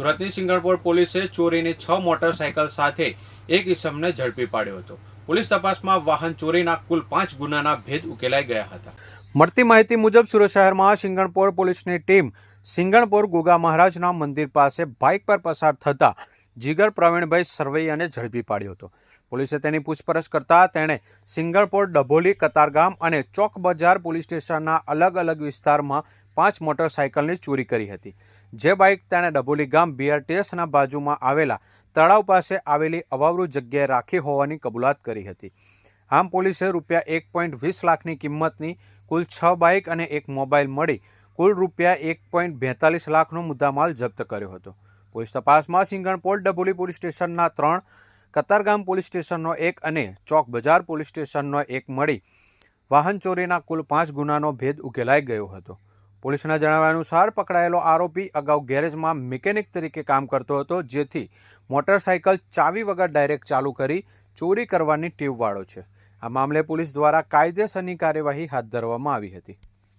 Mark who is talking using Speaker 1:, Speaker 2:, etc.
Speaker 1: સુરતની સિંગણપોર પોલીસે ચોરીની છ મોટરસાયકલ સાથે એક ઇસમને ઝડપી પાડ્યો હતો. પોલીસ તપાસમાં વાહન ચોરીના કુલ પાંચ ગુનાના ભેદ ઉકેલાઈ ગયા હતા. મળતી માહિતી મુજબ સુરત શહેરમાં સિંગણપોર પોલીસની ટીમ સિંગણપોર ગોગા મહારાજના મંદિર પાસે બાઇક પર પસાર થતા જીગર પ્રવીણભાઈ સરવૈયાને ઝડપી પાડ્યો હતો. પોલીસે તેની પૂછપરછ કરતા તેણે સિંગણપોર ડભોલી, કતારગામ અને ચોક બજાર પોલીસ સ્ટેશનના અલગ અલગ વિસ્તારમાં પાંચ મોટરસાયકલની ચોરી કરી હતી. જે બાઇક તેણે ડભોલી ગામ બીઆરટીએસના બાજુમાં આવેલા તળાવ પાસે આવેલી અવાવરૂ જગ્યાએ રાખી હોવાની કબૂલાત કરી હતી. આમ પોલીસે રૂપિયા એક પોઈન્ટ વીસ લાખની કિંમતની કુલ છ બાઇક અને એક મોબાઈલ મળી કુલ રૂપિયા એક પોઈન્ટ બેતાલીસ લાખનો મુદ્દામાલ જપ્ત કર્યો હતો. પોલીસ તપાસમાં સિંગણપોર, ડભોલી પોલીસ સ્ટેશનના ત્રણ કતારગામ પોલીસ સ્ટેશનનો એક અને ચોક બજાર પોલીસ સ્ટેશનનો એક મળી વાહન ચોરીના કુલ પાંચ ગુનાનો ભેદ ઉકેલાઈ ગયો હતો. પોલીસના જણાવ્યા અનુસાર પકડાયેલો આરોપી અગાઉ ગેરેજમાં મિકેનિક તરીકે કામ કરતો હતો, જેથી મોટરસાયકલ ચાવી વગર ડાયરેક્ટ ચાલુ કરી ચોરી કરવાની ટીવવાળો છે. આ મામલે પોલીસ દ્વારા કાયદેસરની કાર્યવાહી હાથ ધરવામાં આવી હતી.